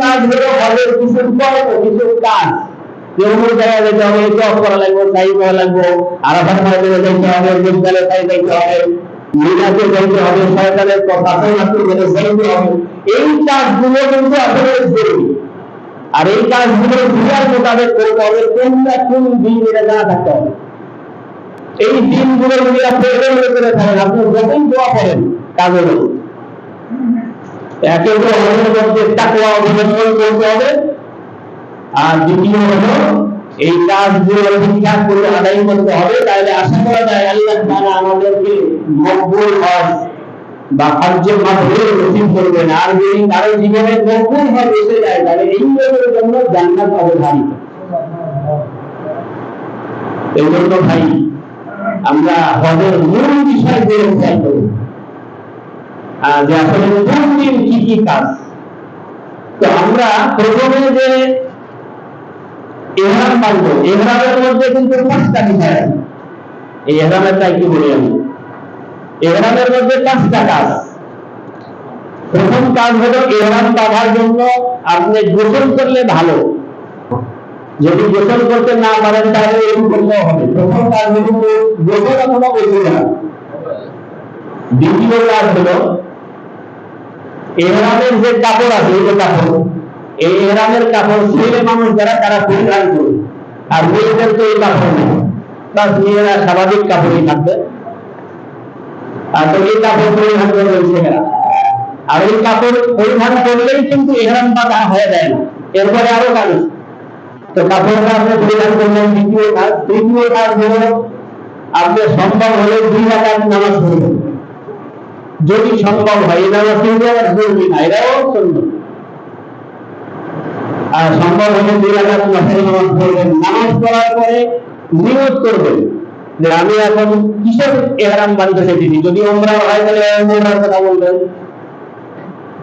কাজ হলো হজের কিছু কর্ম কিছু কাজ। যেমন জায়গায় যেতে হবে জব করা লাগবে সাই করা লাগবে। আরাফাত ময়দানে যাইতে হবে, বিদ্যালয়ে সাই যাইতে হবে। মিনাতে যাইতে হবে শয়তানের কথা গেলে যাইতে হবে। এই কাজগুলো কিন্তু আসলে জরুরি। আর এই কাজগুলো বুঝার মোতাবেক করতে হবে, কোনটা কোন দিন এটা জানা থাকতে হবে। এই দিনগুলো যদি আপনি করে থাকেন, আপনি যতই দোয়া করেন কাজ। একে আমাদের মধ্যে অবলম্বন করতে হবে। আর দ্বিতীয় হলো, এই কাজগুলো ঠিকঠাক করে আদায় করতে হবে। তাহলে আশা করা যায় আল্লাহ তাআলা আমাদেরকে মকবুল হজ বা মাধ্যমে করবেন। আর যদি কারও জীবনে মকবুল হজ এসে যায়, তাহলে এই লোকের জন্য জান্নাত অবধারিত। এই জন্য ভাই, আমরা হজের মূল বিষয় দিয়ে যে আসলে কোন দিন কি কি কাজ? তো আমরা প্রথমে যে এহরাম বাঁধবো এহরামের মধ্যে কিন্তু পাঁচটা বিষয় আছে। এই এহরামেরটা কি বলি আমি। এহরামের মধ্যে পাঁচটা কাজ। প্রথম কাজ হলো এহরাম বাঁধার জন্য আপনি গোসল করলে ভালো। যদি গোসল করতে না পারেন, তাহলে এরকম করলেও হবে। প্রথম কাজ হলো গোসল অথবা গোসল দ্বিতীয় কাজ হলো এহরামের যে কাপড় আছে যে কাপড়, এই এহরামের কাপড় ছেলে মানুষ যারা, তারা পরিধান করবে আর মেয়েদের তো এই কাপড় নেই। বাস মেয়েরা স্বাভাবিক কাপড়ই থাকবে। আর তো এই কাপড় পরিধান করবে ছেলেরা। আর এই কাপড় পরিধান করলেই কিন্তু এহরাম বাঁধা হয়ে যায় না। এরপরে আরও কাজ তো কাপড়টা আপনি পরিধান করলেন, দ্বিতীয় কাজ। তৃতীয় কাজ হলো, আপনি সম্ভব হলে দুই রাকাত নামাজ পড়বেন। যদি সম্ভব হয় এই নামাজ কিন্তু আবার জরুরি না, এরাও সুন্দর আর সম্ভব হলে দুই নফল নামাজ পড়বেন। নামাজ পড়ার পরে নিয়ত করবেন যে আমি এখন কিসের এহরাম বাঁধতে চাইছি যদি ওমরা হয়, তাহলে ওমরার কথা বলবেন।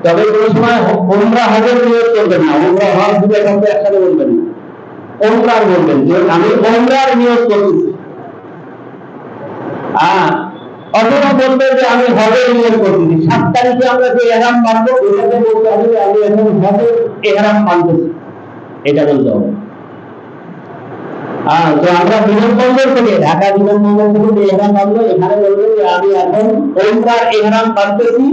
তবে কোন সময় ওমরা হজের নিয়ত করবেন না। ওমরা হজ দুটো একসাথে একসাথে বলবেন না। বলবেন যে আমি ওমরার নিয়ত করতেছি। হ্যাঁ অথবা বলবেন যে আমি হজের নিয়ত করতেছি সাত তারিখে আমরা যে এহরাম বাঁধবো ওইটাতে বলতে হবে আমি এখন হজের এহরাম বাঁধতেছি এটা বলতে হবে। হ্যাঁ তো আমরা বিমানবন্দর থেকে, ঢাকা বিমানবন্দর থেকে যে এহরাম বাঁধবো এখানে বলবেন যে আমি এখন ওমরার এহরাম বাঁধতেছি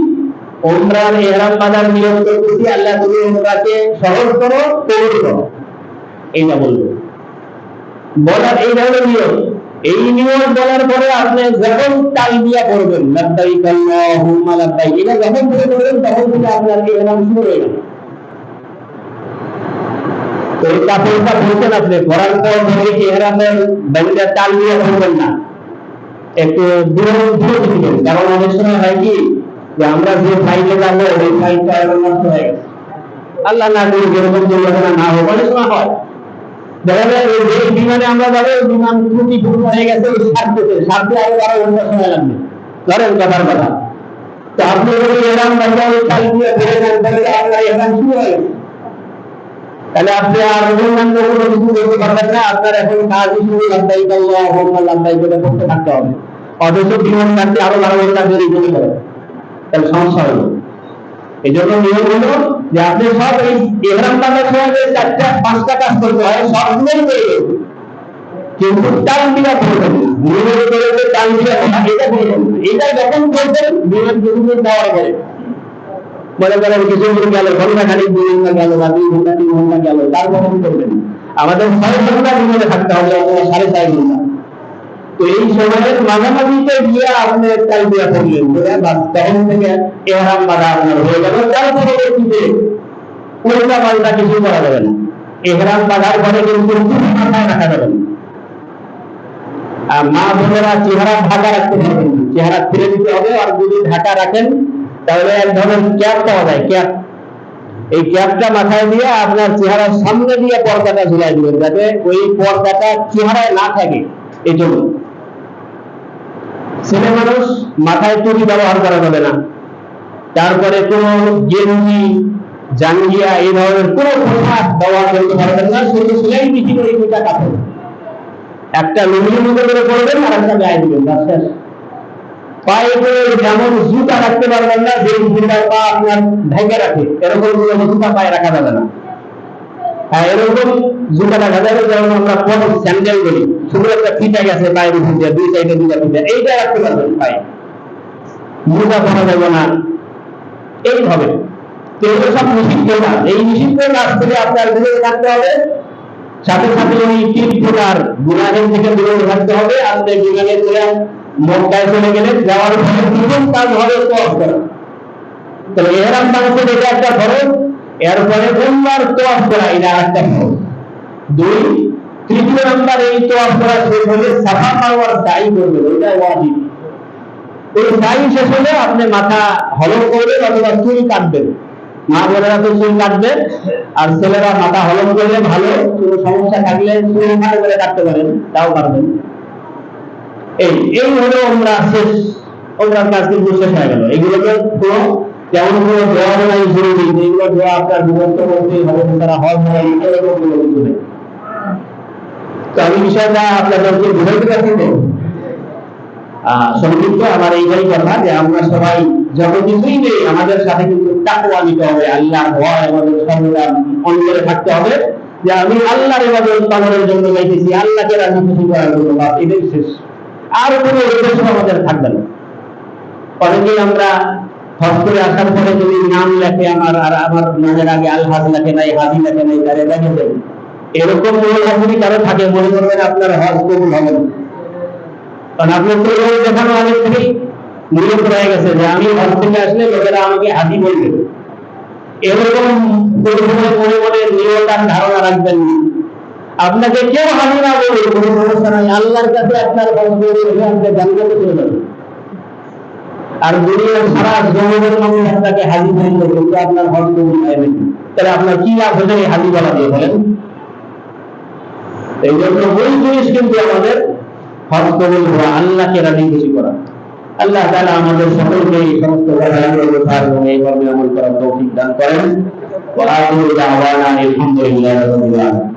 ওমরার এহরাম বাঁধার নিয়ত করতেছি। আল্লাহ তুমি ওমরাকে সহজ করো, কবুল করো। এইটা বলব। বলার এই ধরনের নিয়ম এই নিয়ম বলার পরে আপনি যখন করবেন এটা যখন করে বলবেন তখন আপনার শুরু হয়ে যাবে। তো এই কাপড়টা বলছেন আপনি করার পর ধরে কি করবেন না? একটু দূরে দূরে দিবেন কারণ অনেক সময় হয় কি, যে আমরা যে ফাইলে যাব, ওই ফাইলটা নষ্ট হয়ে গেছে। আল্লাহ না করে যেরকম দুর্ঘটনা না হোক অনেক সময় হয়। বিমানে আমরা যাব বিমান ত্রুটি পূর্ণ হয়ে গেছে ওই সারতেছে সারতে আরও সময় লাগবে। ধরেন কথার কথা। সমস্যা হলো। জন্য নিয়ম হলো যে আপনি সব এই চারটা, পাঁচটা কাজ করতে হয় কিন্তু বিনা নিয়মের বিনা এটা করবেন। এটা যখন করবেন নিয়ম কিছুদিন দেওয়ার পরে। মনে করেন গেল দুই ঘণ্টা গেল, বা দুই ঘণ্টা তিন ঘণ্টা গেল, তারপর আমাদের ছয় ঘণ্টা থাকতে হবে অথবা সাড়ে চার ঘণ্টা। এই সময়ের মাঝামাঝিতে গিয়ে আপনি তালবিয়া বাস তখন থেকে এহরাম বাঁধা আপনার হয়ে গেল। তার পরবর্তীতে উল্টা পাল্টা কিছু করা যাবে না। এহরাম বাঁধার পরে কিন্তু মাথায় রাখা যাবে না আর মা বোনেরা চেহারা ঢাকা রাখতে পারবেন চেহারা ফিরে দিতে হবে আর যদি ঢাকা রাখেন, তাহলে এক ধরনের ক্যাপ পাওয়া যায়, ক্যাপ। এই ক্যাপটা মাথায় দিয়ে আপনার চেহারার সামনে দিয়ে পর্দাটা ঝুলাই দিবেন, যাতে ওই পর্দাটা চেহারায় না থাকে। এই জন্য ছেলে মানুষ মাথায় টুপি ব্যবহার করা যাবে না। তারপরে কোন গেঞ্জি জাঙ্গিয়া এই ধরনের কোন পোশাক ব্যবহার করতে পারবেন না, শুধু সেলাই মেশিন ওই দুটা কাপড় একটা লুঙ্গির মতো করে পড়বেন আর একটা গায়ে দিবেন শেষ। পায়ে করে যেমন জুতা রাখতে পারবেন না যে জুতার পা আপনার ঢেকে রাখে, এরকম কোনো জুতা পায়ে রাখা যাবে না। এরকম জুতা রাখা যাবে, যেমন আমরা স্যান্ডেল বলি। একটা ফিটা গেছে দুই সাইডে ফিটা এইটা রাখতে পারবেন পায়ে যাবে না। এইভাবে। এগুলো সব নিষিদ্ধ এই নিষিদ্ধ কাজ থেকে আপনার বিরত থাকতে হবে। সাথে সাথে ওই টিপ ফোটার গুণাহের থেকে বিরত থাকতে হবে। আপনি গুণাহের করে মক্কায় চলে গেলে যাওয়ার পরে প্রথম কাজ হবে করা তাহলে এহরাম এটা একটা এরপরে উম্মার তোয়াফ করা, এটা আরেকটা খরচ দুই, তৃতীয় নাম্বার এই তোয়াফ করা শেষ হলে সাফা মারওয়ার সাই করবে এটা ওয়াজিব। ওই সাই শেষ হলে আপনি মাথা হলক করবেন অথবা চুল কাটবেন। মা বোনেরা তো চুল কাটবে, আর ছেলেরা মাথা হলক করলে ভালো, কোনো সমস্যা থাকলে চুল ভালো করে কাটতে পারেন, তাও পারবেন। এই এই হলো আমরা শেষ ওমরার কাজ কিন্তু শেষ হয়ে গেল। এগুলোকে কোনো হবে তারা হজ এরকম কোনো কিছু নেই। তো আমি বিষয়টা আপনাদেরকে বুঝাইতে পারছি তো আহ, আমার এইটাই কথা যে আমরা সবাই যত কিছুই নেই আমাদের সাথে কিন্তু নিতে হবে আল্লাহর ভয় থাকতে হবে। যে আমি আল্লাহর জন্য আল্লাহকে রাজি খুশি করার জন্য বাস এটাই শেষ। আর কোনো উদ্দেশ্য আমাদের থাকবে না। অনেকেই আমরা হজ করে আসার পরে যদি নাম লেখে আমার, আর আমার নামের আগে আল হাজ লেখে নাই, হাজি লেখে নাই তারে দেখে দেন। এরকম মনোভাব যদি কারও থাকে, মনে করবেন আপনার হজ কবুল হবে কারণ আপনার তো দেখানো আগে থেকেই নিয়োগ হয়ে গেছে যে আমি হজ থেকে আসলে লোকেরা আমাকে হাজি বলবে। এরকম প্রথমে মনে মনে নিয়ত ধারণা রাখবেন না। আপনাকে কেউ হাজি না বলবে, কোনো সমস্যা নাই। আল্লাহর কাছে আপনার হজ করে আপনি জান্নাতে চলে যাবেন। আর দুনিয়ার সারা জগতের মানুষ আপনাকে হাজি বলবে কিন্তু আপনার হজ কবুল হয় তাহলে আপনার কি লাভ হচ্ছে এই হাজি বলা দিয়ে বলেন? এই জন্য ওই জিনিস কিন্তু আমাদের হজ কবুল হওয়া, আল্লাহকে রাজি খুশি করা। আল্লাহ তাআলা আমাদের সকলকে এই সমস্ত কথাগুলো বোঝার এবং এই কর্মে আমল করার তৌফিক দান করেন। ওয়া আখিরু দাওয়ানা আলহামদুলিল্লাহি রাব্বিল আলামিন।